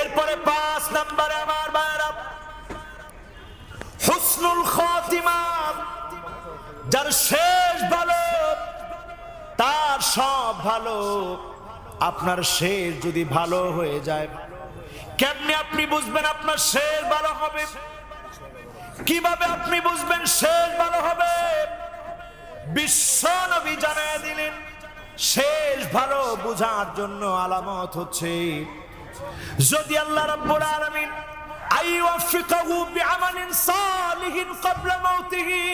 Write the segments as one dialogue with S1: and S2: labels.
S1: এরপরে পাঁচ নাম্বারে আমার ভাইরা হুসনুল যার শেষ ভালো, তার সব ভালো, আপনার শেষ যদি ভালো হয়ে যায়, কেমনি আপনি বুঝবেন আপনার শেষ ভালো হবে? কীভাবে আপনি বুঝবেন শেষ ভালো হবে? বিশ্ব নবী জানায় দিলেন শেষ ভালো বোঝার জন্য আলামত হচ্ছে। যদি আল্লাহ রাব্বুল আলামিন আইওয়াফিকাহু বিআমালিন সালিহিন ক্বাবলা মাউতিহি,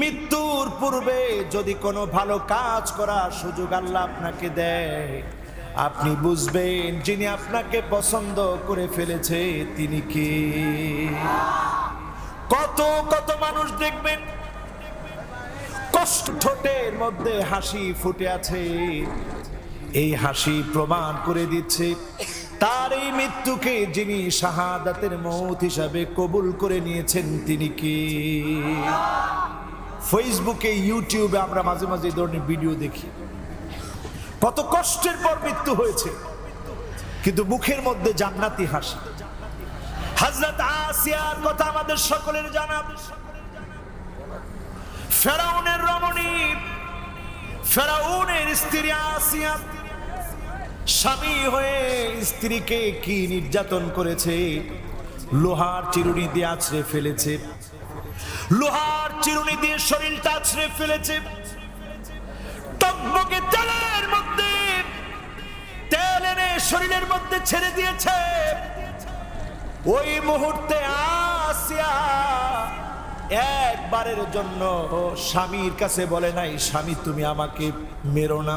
S1: মৃত্যুর পূর্বে যদি কোনো ভালো কাজ করার সুযোগ আল্লাহ আপনাকে দেয়, আপনি বুঝবেন যিনি আপনাকে পছন্দ করে ফেলেছে তিনি কে। কত কত মানুষ দেখবেন কষ্ট ঠোঁটের মধ্যে হাসি ফুটে আছে। এই হাসি প্রমাণ করে দিচ্ছে তার এই মৃত্যুকে যিনি শাহাদাতের মৌত হিসাবে কবুল করে নিয়েছেন তিনি কি? ফেসবুকে, ইউটিউবে আমরা মাঝে মাঝে এই ধরনের ভিডিও দেখি। কত কষ্টের পর মৃত্যু হয়েছে, কিন্তু মুখের মধ্যে জান্নাতি হাসি। হজরত আসিয়ার কথা আমাদের সকলের জানা। ফেরাউনের রমণী, ফেরাউনের স্ত্রী আসিয়া স্বামী হয়ে স্ত্রীকে কি নির্যাতন করেছে? লোহার চিরুনি দিয়ে আছড়ে ফেলেছে। লোহার চিরুনি দিয়ে শরীরটা আছড়ে ফেলেছে। টকবকে তেলের মধ্যে, তেল এনে শরীরের মধ্যে ছেড়ে দিয়েছে। ওই মুহূর্তে আসিয়া একবারের জন্য স্বামীর কাছে বলে নাই, স্বামী, তুমি আমাকে মেরো না।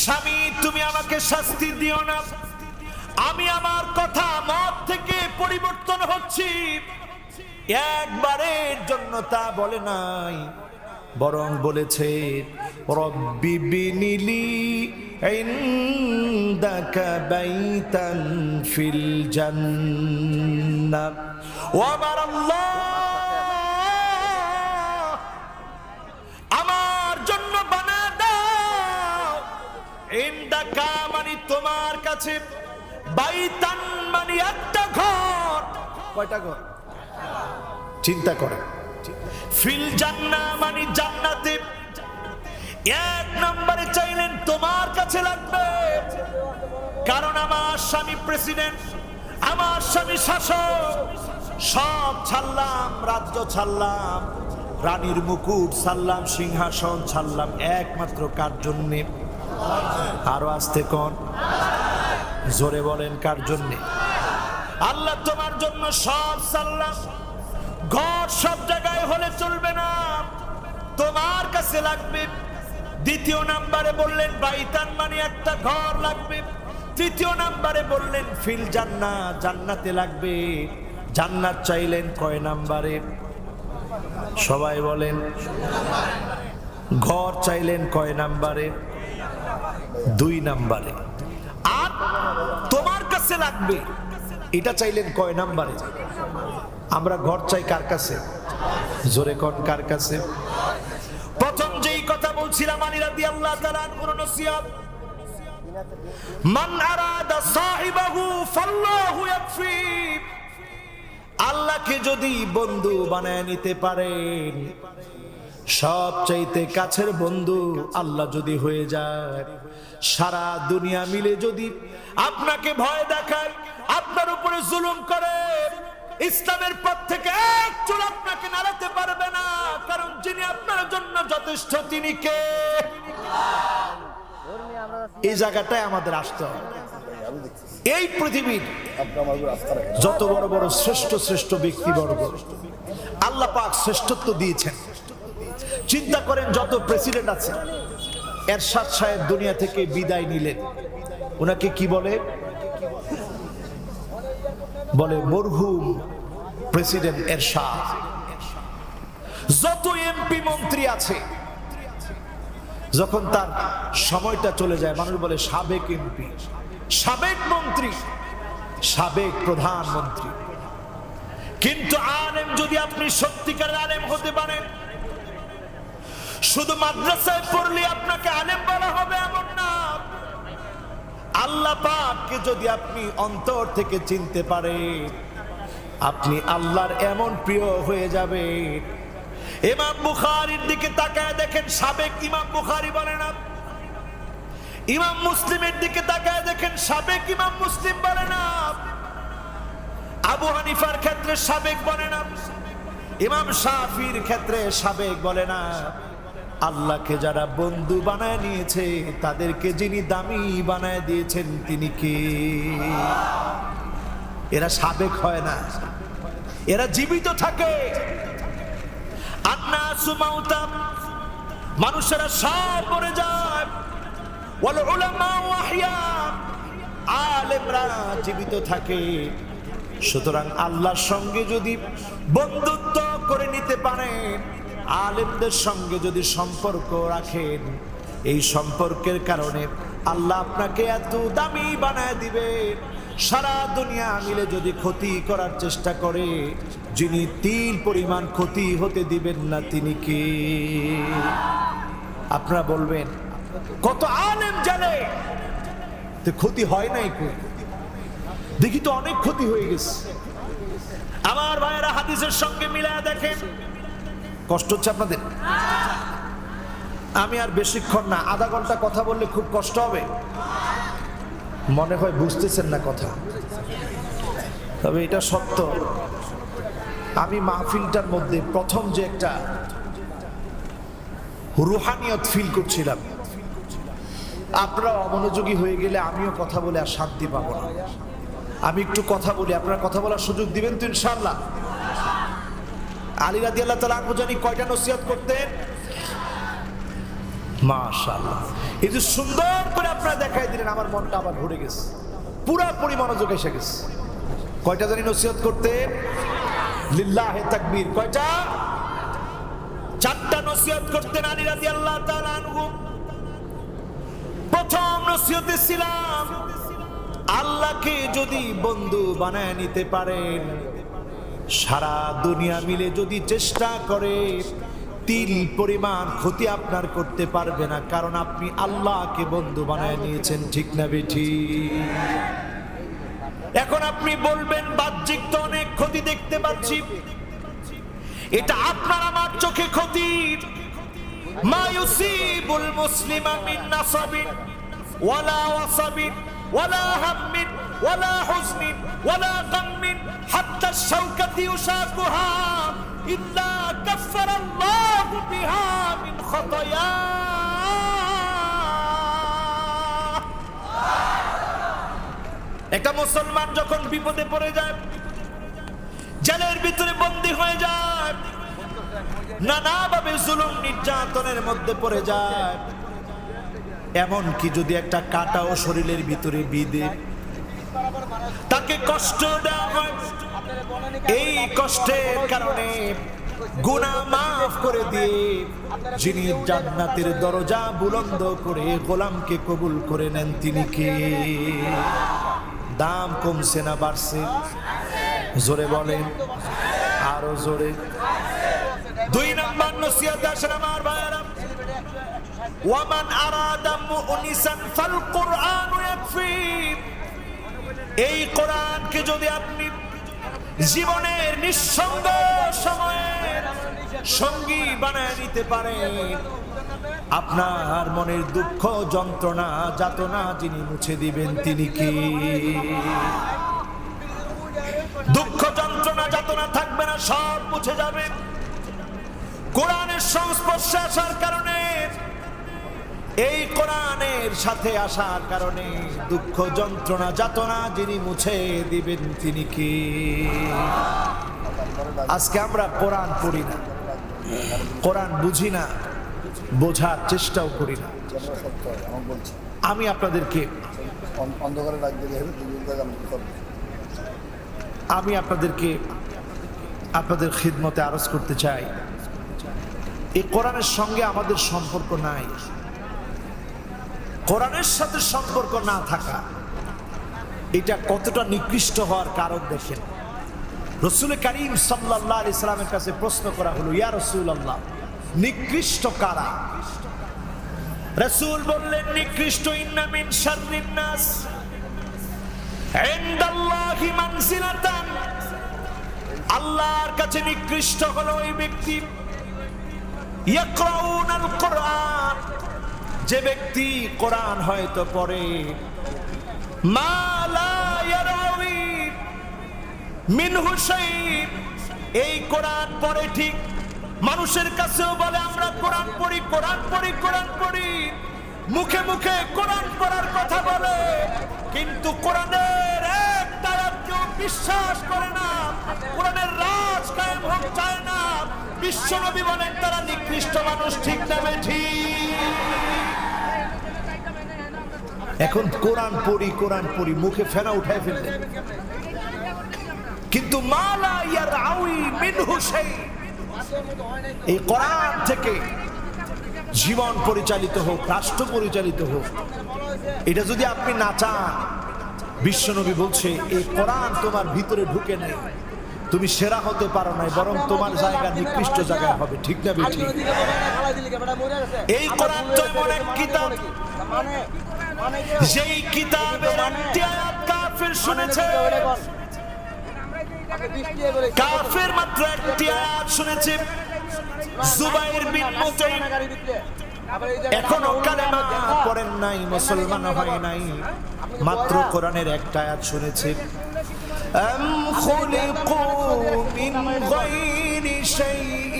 S1: স্বামী, তুমি আমাকে শাস্তি দিও না। আমি আমার কথা মত থেকে পরিবর্তন হচ্ছি। একবারের জন্য তা বলে নাই, বরং বলেছে, রব্বি ফিল আমার আল্লাহ মানে তোমার কাছে, বাইতান মানে একটা ঘর। কয়টা ঘর? চিন্তা করে ফিল জান্না মানে জান্নাতে। এক নম্বরে চাইলেন তোমার কাছে লাগবে। কারণ আমার স্বামী প্রেসিডেন্ট, আমার স্বামী শাসক। সব ছাড়লাম, রাজ্য ছাড়লাম, রানীর মুকুট ছাড়লাম, সিংহাসন ছাড়লাম। একমাত্র কার জন্যে? আরও আসতে কোন? জোরে বলেন, কার জন্যে? আল্লাহ তোমার জন্য সব ছাড়লাম ঘর সব জায়গায় হলে চলবে না। তোমার কাছে লাগবে। দ্বিতীয় নাম্বারে বললেন, বাইতান মানে একটা ঘর লাগবে। তৃতীয় নাম্বারে বললেন, ফিল জান্না জান্নাতে লাগবে। জান্নাত চাইলেন কয় নাম্বারে? সবাই বলেন, ঘর চাইলেন কয় নাম্বারে? দুই নাম্বারে। আর তোমার কাছে লাগবে, এটা চাইলেন কয় নাম্বারে? আমরা ঘর চাই কার কাছে? জোরে কন কার কাছে? প্রথম যেই কথা বলছিলাম, আলী রাদিয়াল্লাহু তাআলা আনহুর নসিহত, মান আরাদা সাহিবাহু ফাল্লাহু ইয়াকফি। আল্লাহকে যদি বন্ধু বানায় নিতে পারেন সব চাইতে কাছের বন্ধু আল্লাহ যদি হয়ে যায়। সারা দুনিয়া মিলে যদি আপনাকে ভয় দেখায়, আপনার উপরে জুলুম করে, ইসলামের পথ থেকে এক চুল আপনাকে নাড়াতে পারবে না। কারণ যিনি আপনার জন্য যথেষ্ট, তিনি কে? এই জায়গাটায় আমাদের আসতে হবে। এই পৃথিবীর যত বড় বড় শ্রেষ্ঠ শ্রেষ্ঠ ব্যক্তিবর্গ আল্লাহ শ্রেষ্ঠত্ব দিয়েছেন। চিন্তা করেন যত প্রেসিডেন্ট আছে এরশাদ সাহেব দুনিয়া থেকে বিদায় নিলেন। ওনাকে কি বলে? বলে, মরহুম প্রেসিডেন্ট এরশাদ, যত এমপি মন্ত্রী আছে, যখন তার সময়টা চলে যায়, মানুষ বলে, সাবেক এমপি, সাবেক মন্ত্রী, সাবেক প্রধানমন্ত্রী। কিন্তু আলেম যদি আপনি সত্যিকার আলেম হতে পারেন শুধু মাদ্রাসায় পড়লে আপনাকে আলেম বলা হবে এমন না। আল্লাহ পাককে যদি আপনি অন্তর থেকে চিনতে পারেন, আপনি আল্লাহর এমন প্রিয় হয়ে যাবে ইমাম বুখারীর দিকে তাকায় দেখেন, সাবেক ইমাম বুখারী বলে না। ইমাম মুসলিমের দিকে তাকায় দেখেন, সাবেক ইমাম মুসলিম বলে না। আবু হানিফার ক্ষেত্রে সাবেক বলে না। ইমাম শাফির ক্ষেত্রে সাবেক বলে না। আল্লাহকে যারা বন্ধু বানায় নিয়েছে, তাদেরকে যিনি দামি বানায় দিয়েছেন, তিনি কে? এরা সাবেক হয় না। এরা জীবিত থাকে। মানুষেরা সব মরে যায়। জীবিত থাকে। সুতরাং আল্লাহর সঙ্গে যদি বন্ধুত্ব করে নিতে পারেন আলেমদের সঙ্গে যদি সম্পর্ক রাখেন, এই সম্পর্কের কারণে আল্লাহ আপনাকে এত দামি বানায় দিবে। সারা দুনিয়া মিলে যদি ক্ষতি করার চেষ্টা করে, যিনি তিল পরিমাণ ক্ষতি হতে দিবেন না, তিনি কে? আপনারা বলবেন, কত আলেম জানে? তো ক্ষতি হয় নাই কই? দেখি তো অনেক ক্ষতি হয়ে গেছে। আমার ভাইয়েরা হাদিসের সঙ্গে মিলায় দেখেন। কষ্ট হচ্ছে আপনাদের? আমি আর বেশিক্ষণ না, আধা ঘণ্টা কথা বললে খুব কষ্ট হবে। মনে হয় বুঝতেছেন না কথা। তবে এটা সত্য। আমি মাহফিলটার মধ্যে প্রথম যে একটা রুহানিয়ত ফিল করছিলাম। আপনারা অমনোযোগী হয়ে গেলে আমিও কথা বলে আর শান্তি পাবো না। আমি একটু কথা বলি, আপনারা কথা বলার সুযোগ দিবেন তো ইনশাল্লাহ আলী রাদি আল্লাহ তালা জানি কয়টা নসিহত করতেন? মাশাল্লাহ এই যে সুন্দর করে আপনারা দেখাই দিলেন, আমার মনটা আবার ভরে গেছে। পুরাপুরি মনোযোগ এসে গেছে। কয়টা জানি নসিহত করতেন? লিল্লাহে তাকবীর। কয়টা? চারটা নসিহত করতেন আলী রাদি আল্লাহ আনহু। প্রথম নসিহতে ছিলাম, আল্লাহকে যদি বন্ধু বানায় নিতে পারেন সারা দুনিয়া মিলে যদি চেষ্টা করে, তিল পরিমাণ ক্ষতি আপনার করতে পারবে না, কারণ আপনি আল্লাহকে বন্ধু বানায় নিয়েছেন, ঠিক না বেঠি? এখন আপনি বলবেন, বাহ্যিক তো অনেক ক্ষতি দেখতে পাচ্ছি। এটা আপনার আমার চোখে ক্ষতির মা ইউসিবুল মুসলিমা মিন নাসাবিন ওয়ালা ওয়াসাবিন। ওয়ালা হাম্মিন ওয়ালা হুজনিন ওয়ালা গাম্মিন হাত্তা শাওকাতি ইউশাকুহা ইল্লা কাফফারা আল্লাহু বিহা মিন খতায়া একটা মুসলমান যখন বিপদে পড়ে যায়, জেলের ভিতরে বন্দী হয়ে যায়, নানাভাবে জুলুম নির্যাতনের মধ্যে পড়ে যায়। এমন কি যদি একটা কাটাও শরীরের ভিতরে বিদে তাকে কষ্ট দেওয়া হয়। এই কষ্টের কারণে গুনাহ মাফ করে দিয়ে যিনি জান্নাতের দরজা বুলন্দ করে গোলামকে কবুল করে নেন, তিনি কে? দাম কমছে না, বাড়ছে? জোরে বলেন। আরও জোরে। দুই নম্বর নসিহত আসেন আমার ওয়ামান আরাদা মুনিসান ফাল কুরআন ইয়াকফি। এই কোরআনকে যদি আপনি জীবনের নিঃসঙ্গ সময়ে সঙ্গী বানায় নিতে পারেন, আপনার মনের দুঃখ, যন্ত্রণা, যাতনা যিনি মুছে দিবেন, তিনি কি? দুঃখ, যন্ত্রণা, যাতনা থাকবে না, সব মুছে যাবে। কোরআনের সংস্পর্শে আসার কারণে এই কোরআনের সাথে আসার কারণে দুঃখ যন্ত্রণা, যাতনা যিনি মুছে দিবেন তিনি কি? আজকে আমরা কোরআন পড়ি না। কোরআন বুঝি না, বোঝার চেষ্টাও করি না। আমি আপনাদেরকে
S2: আমি
S1: আপনাদেরকে আপনাদের খিদমতে আরজ করতে চাই। এই কোরআনের সঙ্গে আমাদের সম্পর্ক নাই। কোরআনের সাথে সম্পর্ক না থাকা, এটা কতটা নিকৃষ্ট হওয়ার কারণ দেখেন। রসুল করিম সাল্লাহ ইসলামের কাছে প্রশ্ন করা হলো, ইয়া রসুল আল্লাহ নিকৃষ্ট কারা? রসুল বললেন, নিকৃষ্ট ইন্নামিন শাররিন নাস, ইনদাল্লাহি মানজিলাতান আল্লাহর কাছে নিকৃষ্ট হলো ওই ব্যক্তি, ইয়াকরাউনাল কোরআন। যে ব্যক্তি কোরআন হয়তো পড়ে, মা লা ইয়ারাউই এই কোরআন পড়ে ঠিক, মানুষের কাছেও বলে, আমরা কোরআন পড়ি কোরআন পড়ি কোরআন পড়ি। মুখে মুখে কোরআন পড়ার কথা বলে, কিন্তু কোরআনের একটা আয়াত কেউ বিশ্বাস করে না। কোরআনের রাজ কায়েম হোক, চায় না। বিশ্বনবী বলেন, তারা নিকৃষ্ট মানুষ, ঠিক নামে ঠিক এখন কোরআন পড়ি কোরআন পড়ি মুখে ফেনা উঠায় ফেললেন কিন্তু মালা ইয়ার আউই মিনহু শাই এই কোরআন থেকে জীবন পরিচালিত হোক রাষ্ট্র পরিচালিত হোক এটা যদি আপনি না চান বিশ্বনবী বলছে এই কোরআন তোমার ভিতরে ঢুকে নেই। তুমি সেরা হতে পারো নাই বরং তোমার জায়গা নিকৃষ্ট জায়গায় হবে। ঠিক না বেঠিক? এই কোরআন তো এমন এক কিতাব। যেই কিতাবের একটি আয়াত কাফের শুনেছে কাফের মাত্র একটি আয়াত শুনেছে জুবাইর বিন মুতাইম এখনো কালেমা পড়েন নাই মুসলমান হয় নাই মাত্র কোরআনের একটা আয়াত শুনেছে أم خلقوا من غير شيء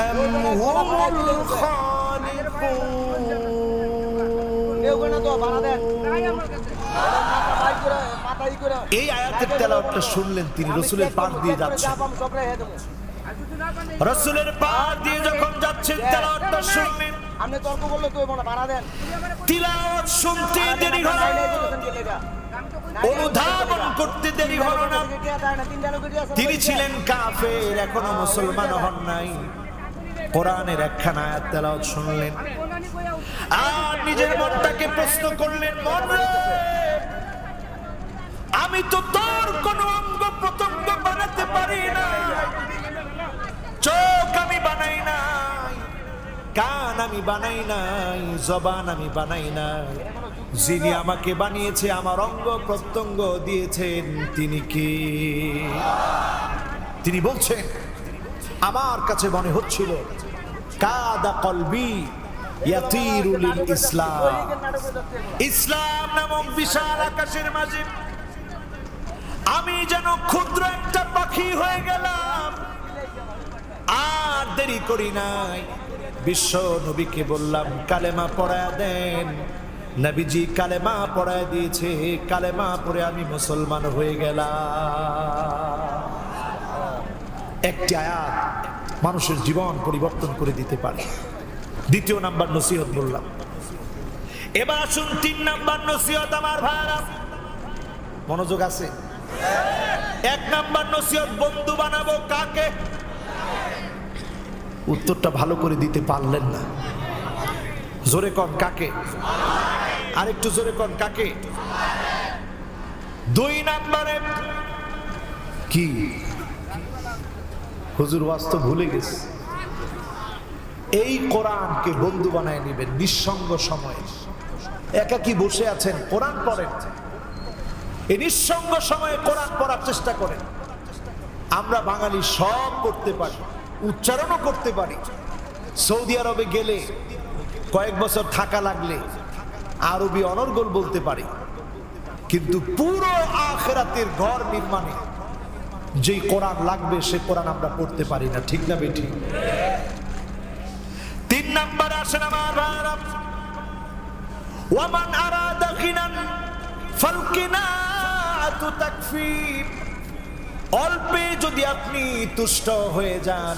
S1: أم هم الخالقون এই আয়াতের তেলাওয়াতটা শুনলেন তিনি রসুলের দিয়ে যাচ্ছেন। রসুলের দিয়ে যখন যাচ্ছেন তেলাওয়াতটা শুনলেন।
S3: আপনি তর্ক করলে তো মনে বাড়া দেন।
S1: তিলাওয়াত শুনতে দেরি হলো অনুধাবন করতে দেরি হলো না। তিনি ছিলেন কাফের এখনও মুসলমান হন নাই। কোরআনের একখানা আয়াত তেলাওয়াত শুনলেন। আর নিজের মনটাকে প্রশ্ন করলেন মন আমি তো তোর কোন অঙ্গ প্রত্যঙ্গ বানাতে পারি না। চোখ আমি বানাই নাই, কান আমি বানাই নাই, জবান আমি বানাই নাই। যিনি আমাকে বানিয়েছে, আমার অঙ্গ প্রত্যঙ্গ দিয়েছেন, তিনি কি? তিনি বলছেন, আমার কাছে মনে হচ্ছিল, কাদা কলবি ইয়াতিরুল ইসলাম। ইসলাম নামক বিশাল আকাশের মাঝে। আমি যেন ক্ষুদ্র একটা পাখি হয়ে গেলাম। আর দেরি করি নাই। বিশ্ব নবীকে বললাম কালেমা পড়ায় দেন। নবীজি কালেমা পড়ায় দিয়েছে। কালেমা পড়ে আমি মুসলমান হয়ে গেলাম। একটি আয়াত মানুষের জীবন পরিবর্তন করে দিতে পারে। দ্বিতীয় নাম্বার নসিহত বললাম। এবার আসুন তিন নাম্বার নসিহত আমার ভাইরা। মনোযোগ আছে? এক নাম্বার নসিহত বন্ধু বানাবো কাকে? উত্তরটা ভালো করে দিতে পারলেন না। জোরে কন কাকে? আরেকটু জোরে কন কাকে? দুই নাম্বারে কি? হুজুর বাস্তব ভুলে গেছে। এই কোরআনকে বন্ধু বানায় নেবেন নিঃসঙ্গ সময়ে। একাকি বসে আছেন, কোরআন পড়েন। এই নিঃসঙ্গ সময়ে কোরআন পড়ার চেষ্টা করেন। আমরা বাঙালি সব করতে পারি, উচ্চারণও করতে পারি। সৌদি আরবে গেলে কয়েক বছর থাকা লাগলে আরবি অনর্গল বলতে পারি। কিন্তু পুরো আখেরাতের ঘর নির্মাণে যে কোরআন লাগবে, সে কোরআন আমরা পড়তে পারি না। ঠিক না বেঠি তিন নাম্বার আমার ভাইরা। ওয়ামান অল্পে যদি আপনি তুষ্ট হয়ে যান,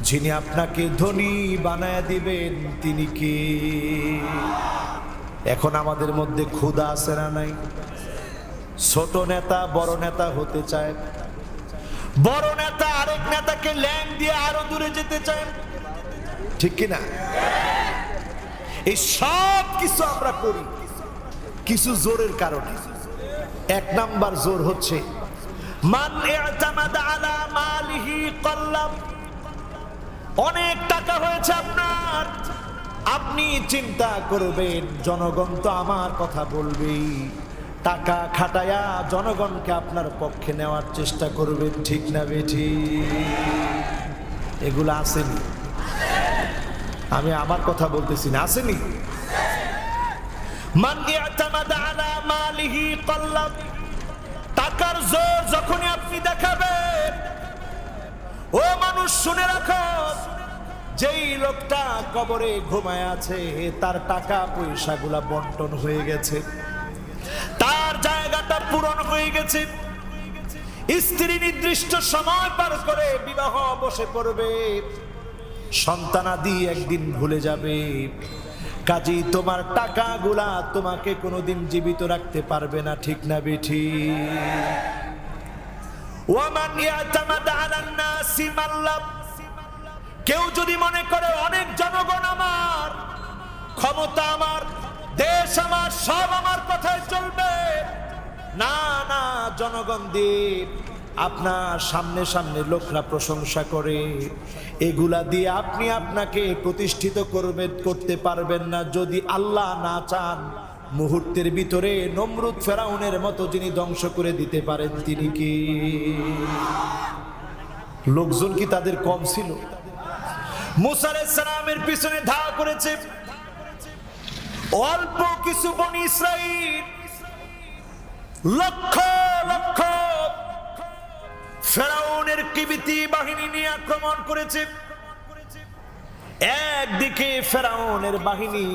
S1: যিনি আপনাকে ধনী বানায় দিবেন, তিনি কি? এখন আমাদের মধ্যে ক্ষুধা আছে না নাই? ছোট নেতা বড় নেতা হতে চায়। বড় নেতা আরেক নেতাকে ল্যাং দিয়ে আরও দূরে যেতে চায়। ঠিক কিনা? এই সব কিছু আমরা করি কিছু জোরের কারণে। এক নাম্বার জোর হচ্ছে মালিহি অনেক টাকা হয়েছে আপনার। আপনি চিন্তা করবেন, জনগণ তো আমার কথা বলবেই। টাকা খাটায়া জনগণকে আপনার পক্ষে নেওয়ার চেষ্টা করবেন, ঠিক না বেঠি? এগুলো আসেনি। আমি আমার কথা বলতেছি না, আসেনি? টাকার জোর যখনই আপনি দেখাবেন, ও মানুষ শুনে রাখো, যেই লোকটা কবরে ঘুমায় আছে, তার টাকা পয়সাগুলা বন্টন হয়ে গেছে। তার জায়গাটা পূরণ হয়ে গেছে। স্ত্রী নির্দিষ্ট সময় পার করে বিবাহ বসে পড়বে। সন্তানাদি একদিন ভুলে যাবে। কাজী, তোমার টাকাগুলা তোমাকে কোনোদিন জীবিত রাখতে পারবে না, ঠিক না, বেঠি? কেউ যদি মনে করে, অনেক জনগণ আমার, ক্ষমতা আমার, দেশ আমার, সব আমার কথায় চলবে। না না, জনগণ দ্বীপ আপনার সামনে সামনে লোকরা প্রশংসা করে। এগুলা দিয়ে আপনি আপনাকে প্রতিষ্ঠিত করবেন করতে পারবেন না। যদি আল্লাহ না চান, মুহূর্তের ভিতরে নমরুদ ফেরাউনের মতো যিনি ধ্বংস করে দিতে পারেন, তিনি কি? লোকজন কি তাদের কম ছিল? মুসালামের পিছনে ধা করেছে। অল্প কিছু বনি ইসরাইল। লক্ষ লক্ষ ফেরাউনের কিবিতি বাহিনী নিয়ে আক্রমণ করেছে। একদিকে ফেরাউনের বাহিনী,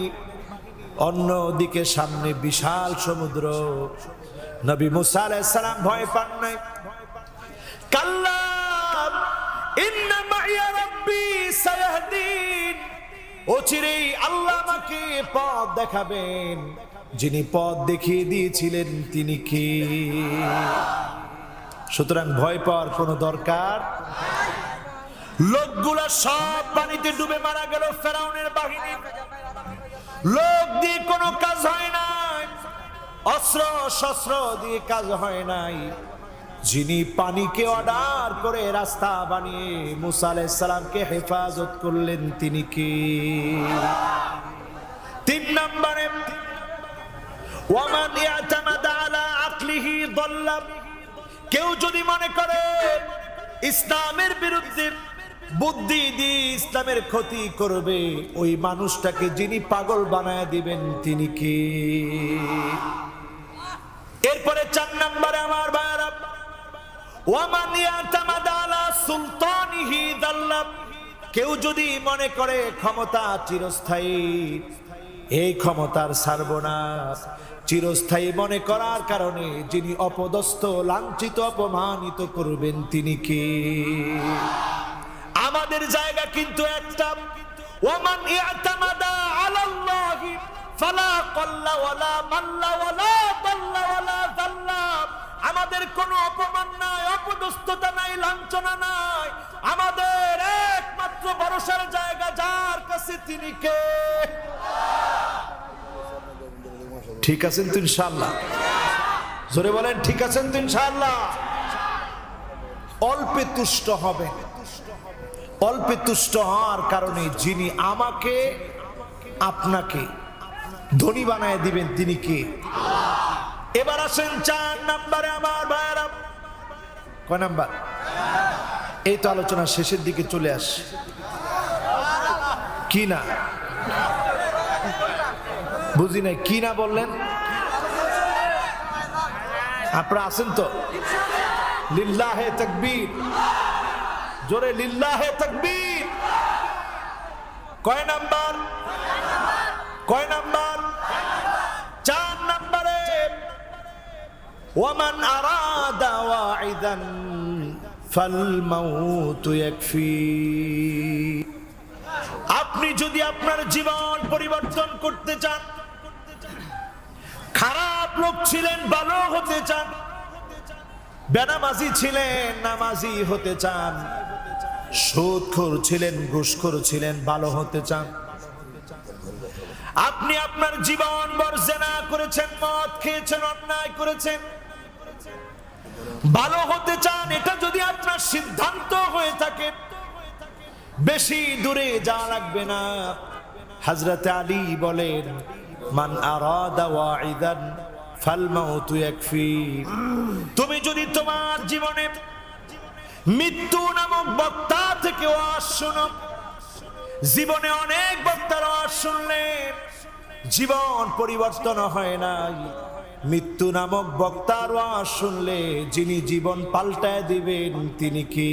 S1: অন্যদিকে সামনে বিশাল সমুদ্র। নবী মুসা সালাম ভয় পান নাই। কাল্লা, ইন্না মাইয়া রাব্বি আল্লাহ আমাকে পথ দেখাবেন। যিনি পথ দেখিয়ে দিয়েছিলেন, তিনি কে? সুতরাং ভয় পাওয়ার কোনো দরকার? লোকগুলা সব পানিতে ডুবে মারা গেল, ফেরাউনের বাহিনী। লোক দিয়ে কোনো কাজ হয় নাই, অস্ত্র শস্ত্র দিয়ে কাজ হয় নাই। যিনি পানিকে অর্ডার করে রাস্তা বানিয়ে মুসা আলাইসালামকে হেফাজত করলেন, তিনি কি? তিন নম্বরে, ওয়ামান ইয়াতামাদা আলা আকলিহি দল্লাম কেউ যদি মনে করে ইসলামের বিরুদ্ধে বুদ্ধি দিয়ে ইসলামের ক্ষতি করবে, ওই মানুষটাকে যিনি পাগল বানায় দিবেন, তিনি কি? এরপরে চার নম্বরে আমার দাল্লাম। কেউ যদি মনে করে ক্ষমতা চিরস্থায়ী, এই ক্ষমতার সার্বনাশ। চিরস্থায়ী মনে করার কারণে যিনি অপদস্থ, লাঞ্ছিত, অপমানিত করবেন তিনি কে? আমাদের জায়গা কিন্তু একটা। ওমান ইয়াতামাদা আলাল্লাহি, ফালা কল্লা ওয়ালা মাল্লা ওয়ালা দাল্লা ওয়ালা দাল্লা আমাদের কোনো অপমান নাই, অপদস্থতা নাই, লাঞ্ছনা নাই। আমাদের একমাত্র ভরসার জায়গা যার কাছে তিনি কে? ঠিক আছেন তো ইনশাআল্লাহ? জোরে বলেন, ঠিক আছেন তো ইনশাআল্লাহ? অল্পে তুষ্ট হবে অল্পে তুষ্ট হওয়ার কারণে যিনি আমাকে, আপনাকে ধনী বানায় দিবেন, তিনি কে? এবার আসেন চার নাম্বারে আমার ভাইয়ারা। কয় নাম্বার? এই তো আলোচনা শেষের দিকে চলে আস কি না? বুঝি নাই, কি না বললেন? আপনারা আছেন তো? লিল্লাহে তকবীর। জোরে লিল্লাহে তকবীর। কয় নাম্বার? কয় নাম্বার? চার নাম্বারে। ওয়ামান আরাদা ওয়াইদান ফালমাউত ইয়াকফি। আপনি যদি আপনার জীবন পরিবর্তন করতে চান খারাপ লোক ছিলেন, ভালো হতে চান। বেনামাজি ছিলেন, নামাজি হতে চান। সুদখোর ছিলেন, ঘুষখোর ছিলেন, ভালো হতে চান। আপনি আপনার জীবন বর্জনা করেছেন, মদ খেয়েছেন, অন্যায় করেছেন। ভালো হতে চান, এটা যদি আপনার সিদ্ধান্ত হয়ে থাকে, বেশি দূরে যাওয়া লাগবে না। হজরত আলী বলেন মান আরাদা ওয়াইদান ফাল মাউতু ইয়াকফি। তুমি যদি তোমার জীবনে মৃত্যু নামক বক্তা থেকে ওয়াজ শোনো, জীবনে অনেক বক্তার ওয়াজ শুনলেন জীবন পরিবর্তন হয় নাই। মৃত্যু নামক বক্তার ওয়াজ শুনলে যিনি জীবন পাল্টায় দিবেন, তিনি কি?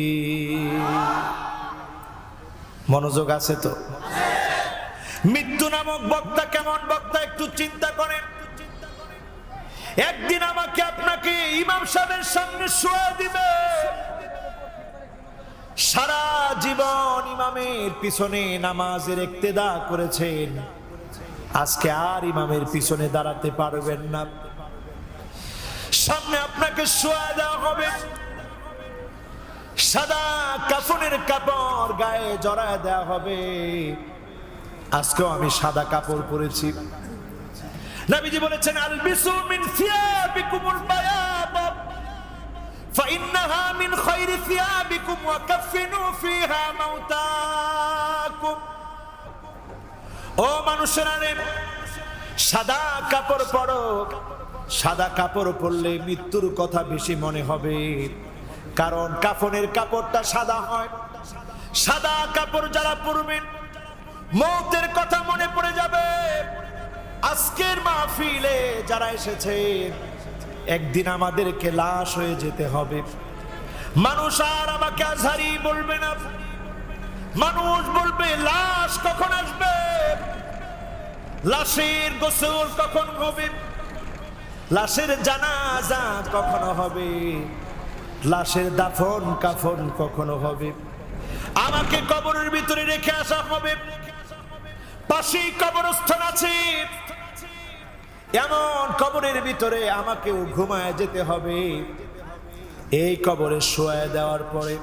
S1: মনোযোগ আছে তো? মৃত্যু নামক বক্তা কেমন বক্তা একটু চিন্তা করেন। একদিন আমাকে আপনাকে ইমাম সাহেবের সামনে শোয়া দিবে। সারা জীবন ইমামের পিছনে নামাজের একতেদা করেছেন। আজকে আর ইমামের পিছনে দাঁড়াতে পারবেন না। সামনে আপনাকে শোয়া দেওয়া হবে। সাদা কাফনের কাপড় গায়ে জড়ায় দেওয়া হবে। আজকেও আমি সাদা কাপড় পরেছি নবীজি বলেছেন আলবিসু মিন সিয়াবিকুমুল বায়াদ فإنها من خير ثيابكم وكفنوا فيها موتاكم ও মানুষেরা রে সাদা কাপড় পরো সাদা কাপড় পরলে মৃত্যুর কথা বেশি মনে হবে কারণ কাফনের কাপড়টা সাদা হয় সাদা কাপড় যারা পরবেন মৌতের কথা মনে পড়ে যাবে। আজকের মাহফিলে যারা এসেছে, একদিন আমাদেরকে লাশ হয়ে যেতে হবে। মানুষ আর আমাকে আজহারি বলবে না। মানুষ বলবে, লাশ কখন আসবে? লাশের গোসল কখন হবে? লাশের জানাজা কখনো হবে? লাশের দাফন কাফন কখনো হবে? আমাকে কবরের ভিতরে রেখে আসা হবে। পাশেই কবরস্থান আছে। এমন কবরের ভিতরে আমাকেও ঘুমায় যেতে হবে। এই কবরে শোয়া দেওয়ার পরে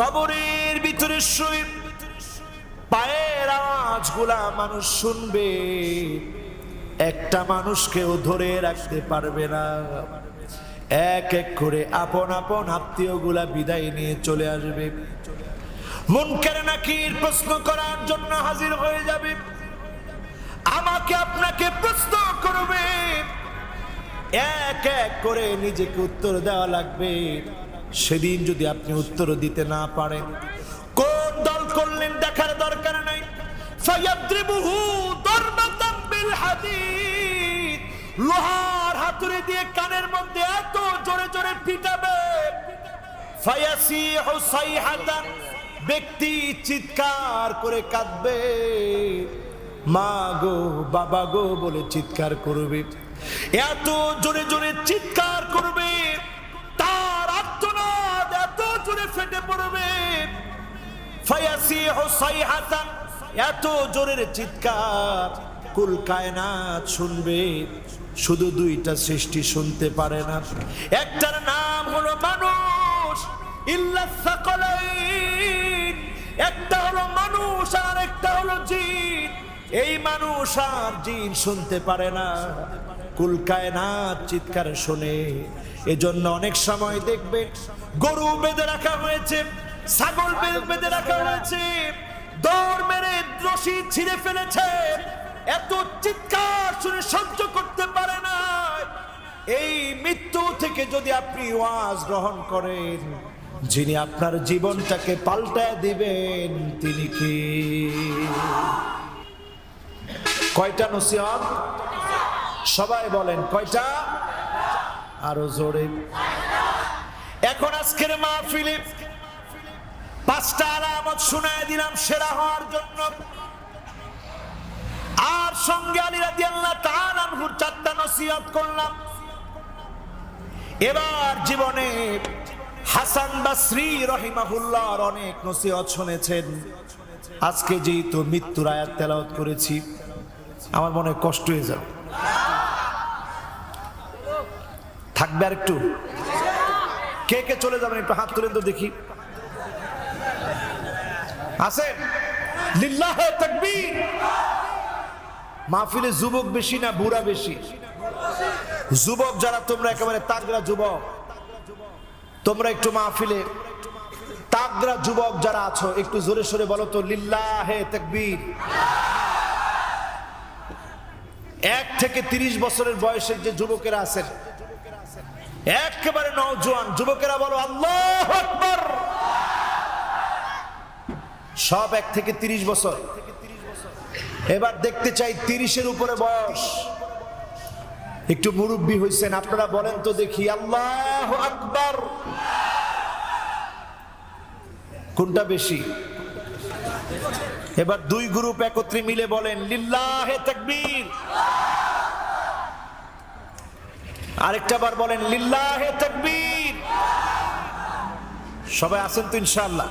S1: কবরের ভিতরে শুয়ে পায়ের আওয়াজগুলা মানুষ শুনবে। একটা মানুষকেও ধরে রাখতে পারবে না। এক এক করে আপন আপন আত্মীয়গুলা বিদায় নিয়ে চলে আসবে। মুনকার নাকির প্রশ্ন করার জন্য হাজির হয়ে যাবে। আমাকে আপনাকে প্রশ্ন করবে। এক এক করে নিজেকে উত্তর দেওয়া লাগবে। সেদিন যদি আপনি উত্তর দিতে না পারেন, কোন দল করলেন দেখার দরকার নাই। ফায়াদ্রিবুহু দরবাতাম হাদিদ। লোহার হাতুড়ি দিয়ে কানের মধ্যে এত জোরে জোরে পিটাবে। ব্যক্তি চিৎকার করে কাঁদবে। মা গো, বাবা গো বলে চিৎকার করবে। এত জোরে জোরে চিৎকার করবে, তার আত্মনাদ এত জোরে ফেটে পড়বে। ফায়াসিহু সাইহাতান, এত জোরের চিৎকার কুল কায়নাত শুনবে, শুধু দুইটা সৃষ্টি শুনতে পারে না। একটার নাম হলো মানুষ একটা হলো মানুষ আর একটা হলো জিন। এই মানুষ আর জিন শুনতে পারে না। কুল কায়নাত চিৎকার শোনে। এজন্য অনেক সময় দেখবে, গরু বেঁধে রাখা হয়েছে, ছাগল বেঁধে রাখা হয়েছে, দৌড় মেরে রশি ছিঁড়ে ফেলেছে। এত চিৎকার শুনে সহ্য করতে পারে না। এই মৃত্যু থেকে যদি আপনি ওয়াজ গ্রহণ করেন, যিনি আপনার জীবনটাকে পাল্টায় দিবেন, তিনি কি? কয়টা নসিহত? সবাই বলেন, কয়টা? আরও জোরে। এখন আজকের মাহফিলে পাঁচটা আলামত শুনায় দিলাম সেরা হওয়ার জন্য। সঙ্গে আলী রাদি আল্লাহ তাআলার চারটা নসিহত করলাম। এবার জীবনে হাসান বাসরি রহিমাহুল্লাহর অনেক নসিহত শুনেছেন। আজকে যেহেতু মৃত্যুর আয়াত তেলাওয়াত করেছি, আমার মনে কষ্ট হয়ে যাবে। থাকবে আর একটু? কে কে চলে যাবেন একটু হাত তুলেন তো দেখি। আছেন লিল্লাহে তাকবীর। মাহফিলে যুবক বেশি না বুড়া বেশি? যুবক যারা, তোমরা একেবারে তাগড়া যুবক। তোমরা একটু মাহফিলে তাগড়া যুবক যারা আছো, একটু জোরে সোরে বলো তো, লিল্লাহে তাকবীর। এক থেকে তিরিশ বছরের বয়সের যে যুবকেরা আছেন, একেবারে নওজোয়ান যুবকেরা বলো, আল্লাহ সব এক থেকে তিরিশ বছর। এবার দেখতে চাই তিরিশের উপরে বয়স। একটু মুরব্বী হয়েছেন আপনারা বলেন তো দেখি। আল্লাহ আকবার। কোনটা বেশি? এবার দুই গ্রুপ একত্রে মিলে বলেন, লিল্লাহে তাকবীর। আরেকটা বার বলেন, লিল্লাহে তাকবীর। সবাই আছেন তো ইনশাআল্লাহ?